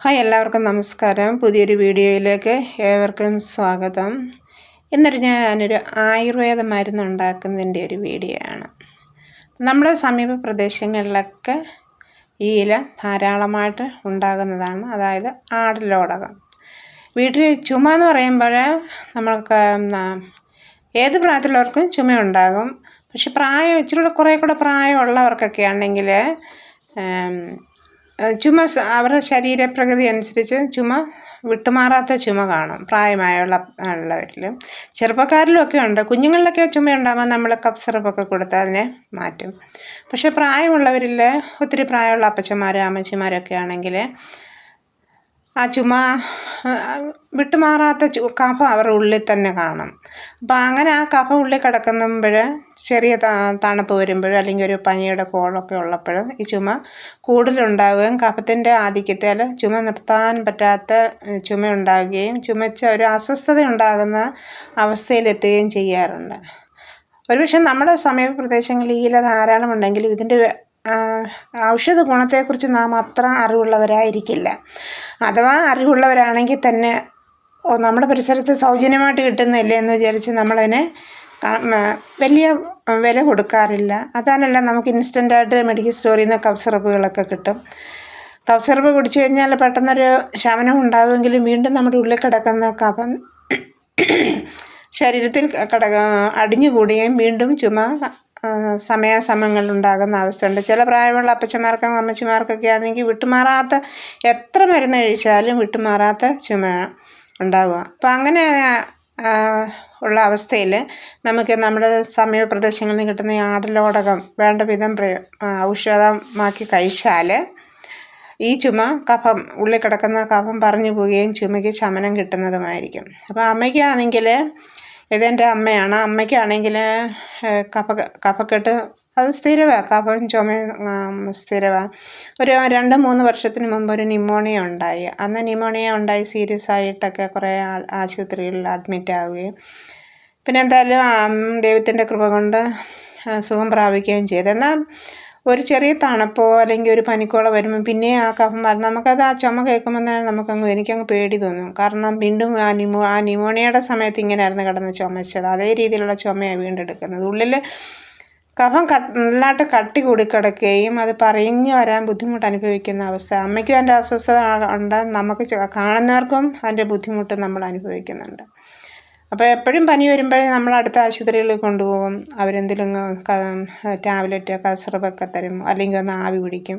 Hi എല്ലാവർക്കും നമസ്കാരം. പുതിയൊരു വീഡിയോയിലേക്ക് ഏവർക്കും സ്വാഗതം. എന്നൊരു ഞാനൊരു ആയുർവേദ മരുന്ന് ഉണ്ടാക്കുന്നതിന്റെ ഒരു വീഡിയോ ആണ് നമ്മുടെ സമീപ പ്രദേശങ്ങളിലൊക്കെ ഈ ഇല ധാരാളമായിട്ട് ഉണ്ടാകുന്നതാണ്. അതായത് ആടലോടകം. വീട്ടിൽ ചുമ എന്ന് പറയുമ്പോൾ നമ്മൾക്ക് ഏത് പ്രായത്തിലുള്ളവർക്കും ചുമ ഉണ്ടാകും പക്ഷെ പ്രായം ഇച്ചിരി കൂടെ കുറേ കൂടെ പ്രായമുള്ളവർക്കൊക്കെ ആണെങ്കിൽ ചുമ അവരുടെ ശരീരപ്രകൃതി അനുസരിച്ച് ചുമ വിട്ടുമാറാത്ത ചുമ കാണും. പ്രായമായുള്ള ഉള്ളവരിലും ചെറുപ്പക്കാരിലും ഒക്കെ ഉണ്ട്. കുഞ്ഞുങ്ങളിലൊക്കെ ചുമ ഉണ്ടാകുമ്പോൾ നമ്മൾ കപ്പ് സിറപ്പൊക്കെ കൊടുത്ത് അതിനെ മാറ്റും. പക്ഷേ പ്രായമുള്ളവരിൽ ഒത്തിരി പ്രായമുള്ള അപ്പച്ചന്മാർ അമ്മച്ചിമാരൊക്കെ ആണെങ്കിൽ ആ ചുമ വിട്ടുമാറാത്ത കഫ അവരുടെ ഉള്ളിൽ തന്നെ കാണും. അപ്പോൾ അങ്ങനെ ആ കഫം ഉള്ളിൽ കിടക്കുമ്പോൾ ചെറിയ തണുപ്പ് വരുമ്പോൾ അല്ലെങ്കിൽ ഒരു പനിയുടെ കോളൊക്കെ ഉള്ളപ്പോൾ ഈ ചുമ കൂടുതലുണ്ടാവുകയും കഫത്തിന്റെ ആധിക്യത്താൽ ചുമ നിർത്താൻ പറ്റാത്ത ചുമ ഉണ്ടാകുകയും ചുമച്ച ഒരു അസ്വസ്ഥത ഉണ്ടാകുന്ന അവസ്ഥയിലെത്തുകയും ചെയ്യാറുണ്ട്. ഒരുപക്ഷെ നമ്മുടെ സമീപ പ്രദേശങ്ങളിൽ ഈ ഇല ധാരാളം ഉണ്ടെങ്കിലും ഇതിന്റെ ഔഷധ ഗുണത്തെക്കുറിച്ച് നാം അത്ര അറിവുള്ളവരായിരിക്കില്ല. അഥവാ അറിവുള്ളവരാണെങ്കിൽ തന്നെ ഓ നമ്മുടെ പരിസരത്ത് സൗജന്യമായിട്ട് കിട്ടുന്നില്ലേ എന്ന് വിചാരിച്ച് നമ്മളതിനെ വലിയ വില കൊടുക്കാറില്ല. അതാനല്ല നമുക്ക് ഇൻസ്റ്റന്റായിട്ട് മെഡിക്കൽ സ്റ്റോറിൽ നിന്ന് കഫ് സിറപ്പുകളൊക്കെ കിട്ടും. കഫ് സിറപ്പ് കുടിച്ചു കഴിഞ്ഞാൽ പെട്ടെന്നൊരു ശമനം ഉണ്ടാവുമെങ്കിലും വീണ്ടും നമ്മുടെ ഉള്ളിൽ കിടക്കുന്ന കഫം ശരീരത്തിൽ കിടക അടിഞ്ഞുകൂടുകയും വീണ്ടും ചുമ സമയാസമയങ്ങളിൽ ഉണ്ടാകുന്ന അവസ്ഥയുണ്ട്. ചില പ്രായമുള്ള അപ്പച്ചന്മാർക്കും അമ്മച്ചിമാർക്കൊക്കെ ആണെങ്കിൽ വിട്ടുമാറാത്ത എത്ര മരുന്ന് കഴിച്ചാലും വിട്ടുമാറാത്ത ചുമ ഉണ്ടാകുക അപ്പോൾ അങ്ങനെ ഉള്ള അവസ്ഥയിൽ നമുക്ക് നമ്മുടെ സമീപ പ്രദേശങ്ങളിൽ നിന്ന് കിട്ടുന്ന ആടലോടകം വേണ്ട വിധം പ്രയോ ഔഷധമാക്കി കഴിച്ചാൽ ഈ ചുമ കഫം ഉള്ളിൽ കിടക്കുന്ന കഫം പറഞ്ഞു പോവുകയും ചുമയ്ക്ക് ശമനം കിട്ടുന്നതുമായിരിക്കും. അപ്പോൾ അമ്മയ്ക്കാണെങ്കിൽ ഇതെന്റെ അമ്മയാണ്. അമ്മയ്ക്കാണെങ്കിൽ കഫ കഫക്കെട്ട് അത് സ്ഥിരമാണ് കഫം ചുമ സ്ഥിരമാണ് ഒരു രണ്ട് മൂന്ന് വർഷത്തിന് മുമ്പ് ഒരു ന്യൂമോണിയ ഉണ്ടായി. അന്ന് ന്യൂമോണിയ ഉണ്ടായി സീരിയസ് ആയിട്ടൊക്കെ കുറേ ആശുപത്രികളിൽ അഡ്മിറ്റ് ആവുകയും. പിന്നെ എന്തായാലും ദൈവത്തിന്റെ കൃപ കൊണ്ട് സുഖം പ്രാപിക്കുകയും ചെയ്തു. എന്നാൽ ഒരു ചെറിയ തണുപ്പോ അല്ലെങ്കിൽ ഒരു പനിക്കോളോ വരുമ്പോൾ പിന്നെ ആ കഫം വരും നമുക്കത് ആ ചുമ കേൾക്കുമ്പോൾ തന്നെ നമുക്കങ്ങ് എനിക്കങ്ങ് പേടി തോന്നും. കാരണം വീണ്ടും ആ ന്യൂമോ ആ ന്യൂമോണിയയുടെ സമയത്ത് ഇങ്ങനെയായിരുന്നു കിടന്ന് ചുമച്ചത്. അതേ രീതിയിലുള്ള ചുമയാണ് വീണ്ടും എടുക്കുന്നത് ഉള്ളിൽ കഫം നല്ലതായിട്ട് കട്ടി കൂടി കിടക്കുകയും അത് പറഞ്ഞു വരാൻ ബുദ്ധിമുട്ട് അനുഭവിക്കുന്ന അവസ്ഥ. അമ്മയ്ക്കും അതിന്റെ അസ്വസ്ഥത ഉണ്ട്. നമുക്ക് കാണുന്നവർക്കും അതിന്റെ ബുദ്ധിമുട്ട് നമ്മൾ അനുഭവിക്കുന്നുണ്ട്. അപ്പോൾ എപ്പോഴും പനി വരുമ്പോഴേ നമ്മൾ അടുത്ത ആശുപത്രിയിൽ കൊണ്ടുപോകും. അവരെന്തെങ്കിലും ടാബ്ലറ്റ് കസറപ്പൊക്കെ തരും. അല്ലെങ്കിൽ ഒന്ന് ആവി പിടിക്കും.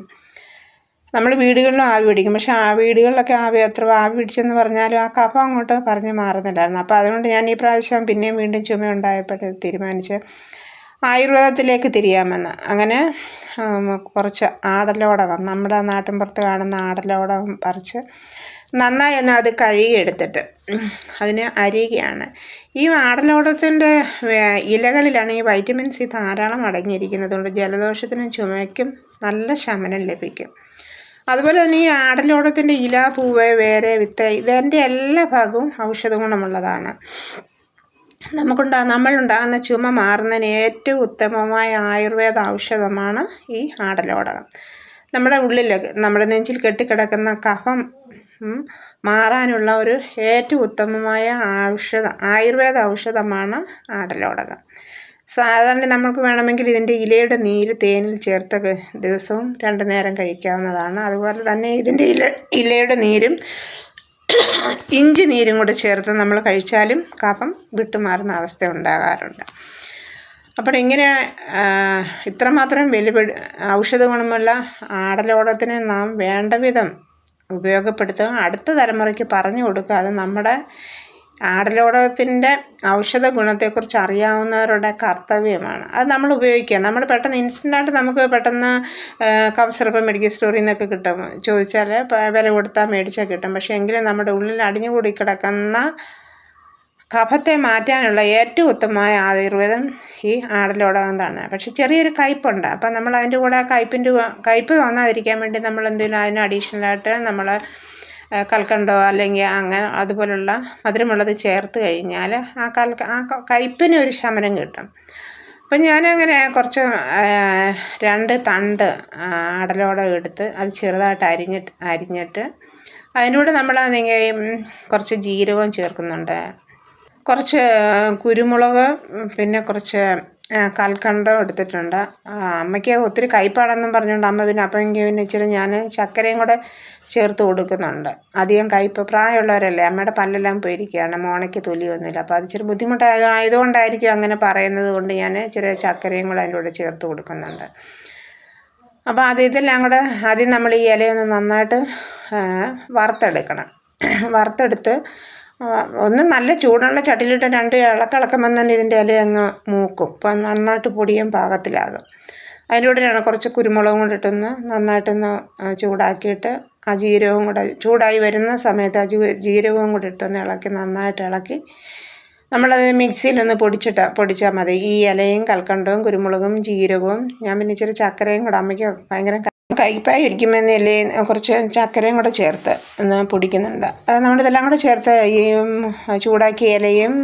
നമ്മൾ വീടുകളിലും ആവി പിടിക്കും. പക്ഷേ ആ വീടുകളിലൊക്കെ ആവി അത്ര ആവി പിടിച്ചെന്ന് പറഞ്ഞാലും ആ കഫം അങ്ങോട്ട് പറഞ്ഞ് മാറുന്നില്ലായിരുന്നു. അപ്പോൾ അതുകൊണ്ട് ഞാൻ ഈ പ്രാവശ്യം പിന്നെയും വീണ്ടും ചുമ ഉണ്ടായപ്പോൾ തീരുമാനിച്ച് ആയുർവേദത്തിലേക്ക് തിരിയാമെന്ന്. അങ്ങനെ കുറച്ച് ആടലോടകം നമ്മുടെ നാട്ടിൻപുറത്ത് കാണുന്ന ആടലോടകം പറിച്ച് നന്നായി ഒന്ന് അത് കഴുകിയെടുത്തിട്ട്. അതിന് അരിയുകയാണ്. ഈ ആടലോടത്തിന്റെ ഇലകളിലാണ് ഈ വൈറ്റമിൻ സി ധാരാളം അടങ്ങിയിരിക്കുന്നതുകൊണ്ട് ജലദോഷത്തിനും ചുമയ്ക്കും നല്ല ശമനം ലഭിക്കും. അതുപോലെ തന്നെ ഈ ആടലോടത്തിന്റെ ഇല പൂവ് വേറെ വിത്ത് ഇതിന്റെ എല്ലാ ഭാഗവും ഔഷധ ഗുണമുള്ളതാണ്. നമുക്കുണ്ടാ നമ്മളുണ്ടാകുന്ന ചുമ മാറുന്നതിന് ഏറ്റവും ഉത്തമമായ ആയുർവേദ ഔഷധമാണ് ഈ ആടലോടകം. നമ്മുടെ ഉള്ളിൽ നമ്മുടെ നെഞ്ചിൽ കെട്ടിക്കിടക്കുന്ന കഫം മാറാനുള്ള ഒരു ഏറ്റവും ഉത്തമമായ ഔഷധ ആയുർവേദ ഔഷധമാണ് ആടലോടകം. സാധാരണ നമുക്ക് വേണമെങ്കിൽ ഇതിന്റെ ഇലയുടെ നീര് തേനിൽ ചേർത്ത് ദിവസവും രണ്ടു നേരം കഴിക്കാവുന്നതാണ്. അതുപോലെ തന്നെ ഇതിന്റെ ഇല ഇലയുടെ നീരും ഇഞ്ചി നീരും കൂടെ ചേർത്ത് നമ്മൾ കഴിച്ചാലും കഫം വിട്ടുമാറുന്ന അവസ്ഥ ഉണ്ടാകാറുണ്ട്. അപ്പോൾ ഇങ്ങനെ ഇത്രമാത്രം വെല്ലുവിളി ഔഷധ ഗുണമുള്ള ആടലോടത്തിനെ നാം വേണ്ട വിധം ഉപയോഗപ്പെടുത്തുക. അടുത്ത തലമുറയ്ക്ക് പറഞ്ഞു കൊടുക്കുക. അത് നമ്മുടെ ആടലോടകത്തിന്റെ ഔഷധ ഗുണത്തെക്കുറിച്ച് അറിയാവുന്നവരുടെ കർത്തവ്യമാണ്. അത് നമ്മൾ ഉപയോഗിക്കുക. നമ്മൾ പെട്ടെന്ന് ഇൻസ്റ്റന്റായിട്ട് നമുക്ക് പെട്ടെന്ന് കഫ് സിറപ്പ് മെഡിക്കൽ സ്റ്റോറിൽ നിന്നൊക്കെ കിട്ടും. ചോദിച്ചാൽ വില കൊടുത്താൽ മേടിച്ചാൽ കിട്ടും. പക്ഷേ എങ്കിലും നമ്മുടെ ഉള്ളിൽ അടിഞ്ഞുകൂടി കിടക്കുന്ന കഫത്തെ മാറ്റാനുള്ള ഏറ്റവും ഉത്തമമായ ആയുർവേദം ഈ ആടലോടകം തന്നെ പക്ഷെ ചെറിയൊരു കയ്പുണ്ട്. അപ്പം നമ്മൾ അതിന്റെ കൂടെ കയ്പിന്റെ കയ്പ് തോന്നാതിരിക്കാൻ വേണ്ടി നമ്മൾ എന്തെങ്കിലും അതിന് അഡീഷണലായിട്ട് നമ്മൾ കൽക്കണ്ടോ അല്ലെങ്കിൽ അങ്ങനെ അതുപോലുള്ള മധുരമുള്ളത് ചേർത്ത് കഴിഞ്ഞാൽ ആ കൽ ആ കയ്പിന് ഒരു ശമനം കിട്ടും. അപ്പം ഞാനങ്ങനെ കുറച്ച് രണ്ട് തണ്ട് അടലോടകം എടുത്ത് അത് ചെറുതായിട്ട് അരിഞ്ഞിട്ട് അരിഞ്ഞിട്ട് അതിനോട് നമ്മൾ കുറച്ച് ജീരകവും ചേർക്കുന്നുണ്ട്. കുറച്ച് കുരുമുളക് പിന്നെ കുറച്ച് കൽക്കണ്ടം എടുത്തിട്ടുണ്ട്. അമ്മയ്ക്ക് ഒത്തിരി കയ്പ്പാണെന്നും പറഞ്ഞുകൊണ്ട് അമ്മ പിന്നെ അപ്പം പിന്നെ ഇച്ചിരി ഞാൻ ശർക്കരയും കൂടെ ചേർത്ത് കൊടുക്കുന്നുണ്ട്. അധികം കയ്പ്പ് പ്രായമുള്ളവരല്ലേ അമ്മയുടെ പല്ലെല്ലാം പോയിരിക്കുകയാണ് മോണയ്ക്ക് തൊലിയൊന്നുമില്ല. അപ്പോൾ അത് ഇച്ചിരി ബുദ്ധിമുട്ടായതുകൊണ്ടായിരിക്കും അങ്ങനെ പറയുന്നത് കൊണ്ട് ഞാൻ ഇച്ചിരി ശർക്കരയും കൂടെ അതിന്റെ കൂടെ ചേർത്ത് കൊടുക്കുന്നുണ്ട്. അപ്പോൾ അത് ഇതെല്ലാം കൂടെ ആദ്യം നമ്മൾ ഈ ഇലയൊന്ന് നന്നായിട്ട് വറുത്തെടുക്കണം. വറുത്തെടുത്ത് ഒന്ന് നല്ല ചൂടുള്ള ചട്ടിയിലിട്ട് രണ്ട് ഇളക്കിളക്കുമ്പം തന്നെ ഇതിന്റെ ഇല അങ്ങ് മൂക്കും. അപ്പം നന്നായിട്ട് പൊടിയും പാകത്തിലാകും. അതിലൂടെയാണ് കുറച്ച് കുരുമുളകും കൂടെ ഇട്ടൊന്ന് നന്നായിട്ടൊന്ന് ചൂടാക്കിയിട്ട് ആ ജീരകവും കൂടെ ചൂടായി വരുന്ന സമയത്ത് ആ ജീരകവും കൂടെ ഇട്ടൊന്ന് ഇളക്കി നന്നായിട്ട് ഇളക്കി നമ്മളത് മിക്സിയിലൊന്ന് പൊടിച്ചിട്ട് പൊടിച്ചാൽ മതി. ഈ ഇലയും കൽക്കണ്ടവും കുരുമുളകും ജീരകവും ഞാൻ പിന്നെ ഇച്ചിരി ചക്കരയും കൂടെ അമ്മയ്ക്ക് ഭയങ്കര കയ്പായി ഇരിക്കുമെന്ന് ഇല്ലേ കുറച്ച് ചക്കരയും കൂടെ ചേർത്ത് പൊടിക്കുന്നുണ്ട്. അത് നമ്മളിതെല്ലാം കൂടെ ചേർത്ത് ഈ ചൂടാക്കിയ ഇലയും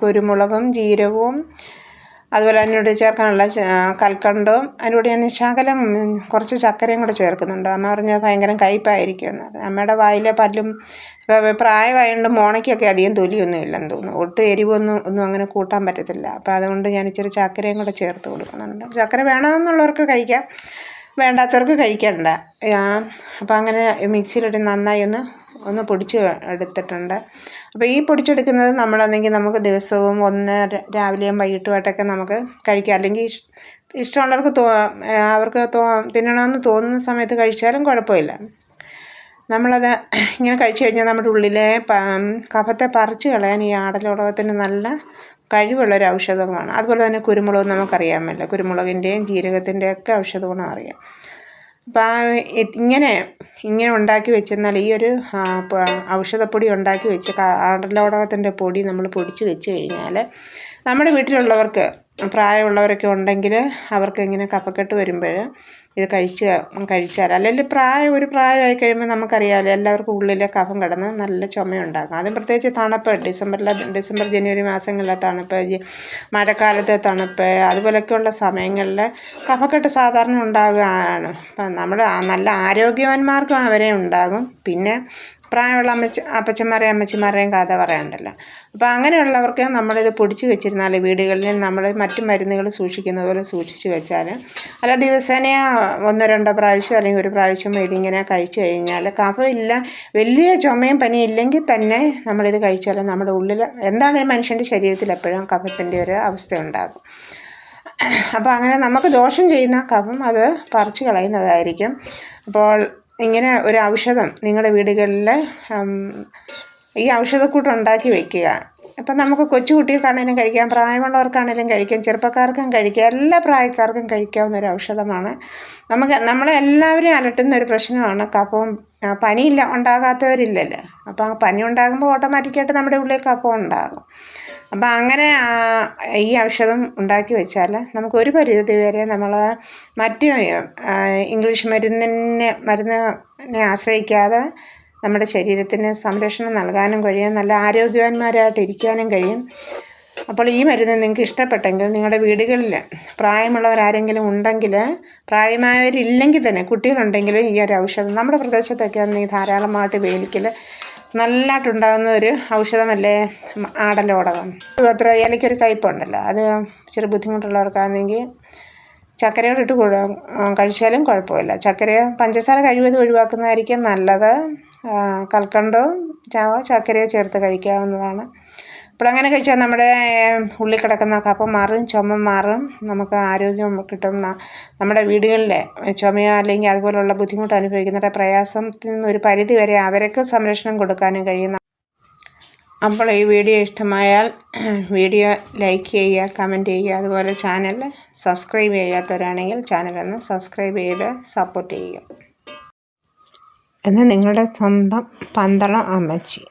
കുരുമുളകും ജീരകവും അതുപോലെ അതിനോട് ചേർക്കാനുള്ള കൽക്കണ്ടവും അതിനോട് ഞാൻ ശകലം കുറച്ച് ചക്കരയും കൂടെ ചേർക്കുന്നുണ്ട്. അമ്മ പറഞ്ഞാൽ ഭയങ്കര കയ്പായിരിക്കുമെന്ന് അമ്മയുടെ വായിലെ പല്ലും പ്രായമായതുകൊണ്ട് മോണയ്ക്കൊക്കെ അധികം തൊലിയൊന്നും ഇല്ലെന്ന് തോന്നുന്നു. ഒട്ടും എരിവൊന്നും ഒന്നും അങ്ങനെ കൂട്ടാൻ പറ്റത്തില്ല. അപ്പോൾ അതുകൊണ്ട് ഞാൻ ഇച്ചിരി ചക്കരയും കൂടെ ചേർത്ത് കൊടുക്കുന്നുണ്ട്. ചക്കര വേണമെന്നുള്ളവർക്ക് കഴിക്കാം. വേണ്ടാത്തവർക്ക് കഴിക്കണ്ട അപ്പോൾ അങ്ങനെ മിക്സിയിലിട്ട് നന്നായി ഒന്ന് ഒന്ന് പൊടിച്ച് എടുത്തിട്ടുണ്ട്. അപ്പോൾ ഈ പൊടിച്ചെടുക്കുന്നത് നമ്മളാണെങ്കിൽ നമുക്ക് ദിവസവും ഒന്ന് രാവിലെയും വൈകിട്ടുമായിട്ടൊക്കെ നമുക്ക് കഴിക്കാം. അല്ലെങ്കിൽ ഇഷ്ടമുള്ളവർക്ക് തോ അവർക്ക് തോ തിന്നണമെന്ന് തോന്നുന്ന സമയത്ത് കഴിച്ചാലും കുഴപ്പമില്ല. നമ്മളത് ഇങ്ങനെ കഴിച്ചു കഴിഞ്ഞാൽ നമ്മുടെ ഉള്ളിലെ കഫത്തെ പറിച്ച് കളയാൻ ഈ ആടലോടകത്തിന് നല്ല കഴിവുള്ളൊരു ഔഷധമാണ് അതുപോലെ തന്നെ കുരുമുളക് നമുക്കറിയാമല്ലോ. കുരുമുളകിന്റെയും ജീരകത്തിന്റെയൊക്കെ ഔഷധ ഗുണം അറിയാം. അപ്പം ഇങ്ങനെ ഇങ്ങനെ ഉണ്ടാക്കി വെച്ചെന്നാൽ ഈ ഒരു ഔഷധപ്പൊടി ഉണ്ടാക്കി വെച്ച് ആടലോടകത്തിന്റെ പൊടി നമ്മൾ പൊടിച്ച് വെച്ച് കഴിഞ്ഞാൽ നമ്മുടെ വീട്ടിലുള്ളവർക്ക് പ്രായമുള്ളവരൊക്കെ ഉണ്ടെങ്കിൽ അവർക്ക് ഇങ്ങനെ കഫക്കെട്ട് വരുമ്പോൾ ഇത് കഴിച്ച് കഴിച്ചാൽ അല്ലെങ്കിൽ പ്രായം ഒരു പ്രായമായി കഴിയുമ്പോൾ നമുക്കറിയാമല്ലോ എല്ലാവർക്കും ഉള്ളിലെ കഫം കിടന്ന് നല്ല ചുമയുണ്ടാകും. അതും പ്രത്യേകിച്ച് തണുപ്പ് ഡിസംബറിലെ ഡിസംബർ ജനുവരി മാസങ്ങളിലെ തണുപ്പ് മഴക്കാലത്തെ തണുപ്പ് അതുപോലെയൊക്കെയുള്ള സമയങ്ങളിൽ കഫക്കെട്ട് സാധാരണ ഉണ്ടാകുകയാണ്. നമ്മൾ നല്ല ആരോഗ്യവാന്മാർക്കും അവരെ ഉണ്ടാകും. പിന്നെ പ്രായമുള്ള അമ്മച്ച അപ്പച്ചന്മാരെയും അമ്മച്ചിമാരെയും കഥ പറയാനുണ്ടല്ലോ അപ്പോൾ അങ്ങനെയുള്ളവർക്ക് നമ്മളിത് പൊടിച്ച് വെച്ചിരുന്നാൽ വീടുകളിൽ നമ്മൾ മറ്റു മരുന്നുകൾ സൂക്ഷിക്കുന്നത് പോലെ സൂക്ഷിച്ച് വെച്ചാൽ അല്ല ദിവസേന ഒന്നോ രണ്ടോ പ്രാവശ്യം അല്ലെങ്കിൽ ഒരു പ്രാവശ്യം ഇതിങ്ങനെ കഴിച്ചു കഴിഞ്ഞാൽ കഫമില്ല വലിയ ചുമയും പനിയും ഇല്ലെങ്കിൽ തന്നെ നമ്മളിത് കഴിച്ചാൽ നമ്മുടെ ഉള്ളിൽ എന്താണ് മനുഷ്യന്റെ ശരീരത്തിൽ എപ്പോഴും കഫത്തിന്റെ ഒരു അവസ്ഥ ഉണ്ടാകും. അപ്പോൾ അങ്ങനെ നമുക്ക് ദോഷം ചെയ്യുന്ന കഫം അത് പറിച്ചു കളയുന്നതായിരിക്കും. അപ്പോൾ ഇങ്ങനെ ഒരു ഔഷധം നിങ്ങളുടെ വീടുകളിൽ ഈ ഔഷധക്കൂട്ട് ഉണ്ടാക്കി വെക്കുക. ഇപ്പം നമുക്ക് കൊച്ചു കഴിക്കാം പ്രായമുള്ളവർക്കാണെങ്കിലും കഴിക്കാം ചെറുപ്പക്കാർക്കും കഴിക്കാം എല്ലാ പ്രായക്കാർക്കും കഴിക്കാവുന്ന ഒരു ഔഷധമാണ്. നമുക്ക് നമ്മളെ എല്ലാവരെയും അലട്ടുന്ന ഒരു പ്രശ്നമാണ് കഫവും. പനിയില്ല ഉണ്ടാകാത്തവരില്ലല്ലോ. അപ്പം പനി ഉണ്ടാകുമ്പോൾ ഓട്ടോമാറ്റിക്കായിട്ട് നമ്മുടെ ഉള്ളിൽ കഫം ഉണ്ടാകും. അപ്പം അങ്ങനെ ഈ ഔഷധം ഉണ്ടാക്കി വെച്ചാൽ നമുക്ക് ഒരു പരിധി വരെ നമ്മൾ മറ്റ് ഇംഗ്ലീഷ് മരുന്നിനെ മരുന്നിനെ ആശ്രയിക്കാതെ നമ്മുടെ ശരീരത്തിന് സംരക്ഷണം നൽകാനും കഴിയും നല്ല ആരോഗ്യവാന്മാരായിട്ട് ഇരിക്കാനും കഴിയും. അപ്പോൾ ഈ മരുന്ന് നിങ്ങൾക്ക് ഇഷ്ടപ്പെട്ടെങ്കിൽ നിങ്ങളുടെ വീടുകളിൽ പ്രായമുള്ളവരാരെങ്കിലും ഉണ്ടെങ്കിൽ പ്രായമായവരില്ലെങ്കിൽ തന്നെ കുട്ടികളുണ്ടെങ്കിൽ ഈ ഒരു ഔഷധം നമ്മുടെ പ്രദേശത്തൊക്കെ ഈ ധാരാളമായിട്ട് വേലിക്കൽ നല്ലതായിട്ടുണ്ടാകുന്ന ഒരു ഔഷധമല്ലേ? ആടലോടകം. അത്ര ഇലയ്ക്കൊരു കയ്പുണ്ടല്ലോ. അത് ഇച്ചിരി ബുദ്ധിമുട്ടുള്ളവർക്കാണെങ്കിൽ ചക്കരയോട് ഇട്ട് കഴിച്ചാലും കുഴപ്പമില്ല. ചക്കര പഞ്ചസാര കഴിവതും ഒഴിവാക്കുന്നതായിരിക്കും നല്ലത്. കൽക്കണ്ടവും ചാവ ചക്കരയോ ചേർത്ത് കഴിക്കാവുന്നതാണ്. അപ്പോൾ അങ്ങനെ കഴിച്ചാൽ നമ്മുടെ ഉള്ളിൽ കിടക്കുന്ന കഫം മാറും ചുമ മാറും നമുക്ക് ആരോഗ്യം കിട്ടും. നമ്മുടെ വീടുകളിലെ ചുമയോ അല്ലെങ്കിൽ അതുപോലുള്ള ബുദ്ധിമുട്ട് അനുഭവിക്കുന്നവരുടെ പ്രയാസത്തിൽ നിന്ന് ഒരു പരിധി വരെ അവർക്ക് സംരക്ഷണം കൊടുക്കാനും കഴിയുന്ന. അപ്പോൾ ഈ വീഡിയോ ഇഷ്ടമായാൽ വീഡിയോ ലൈക്ക് ചെയ്യുക കമന്റ് ചെയ്യുക. അതുപോലെ ചാനൽ സബ്സ്ക്രൈബ് ചെയ്യാത്തവരാണെങ്കിൽ ചാനലൊന്ന് സബ്സ്ക്രൈബ് ചെയ്ത് സപ്പോർട്ട് ചെയ്യുക. എന്ന് നിങ്ങളുടെ സ്വന്തം പന്തളം അമ്മച്ചി.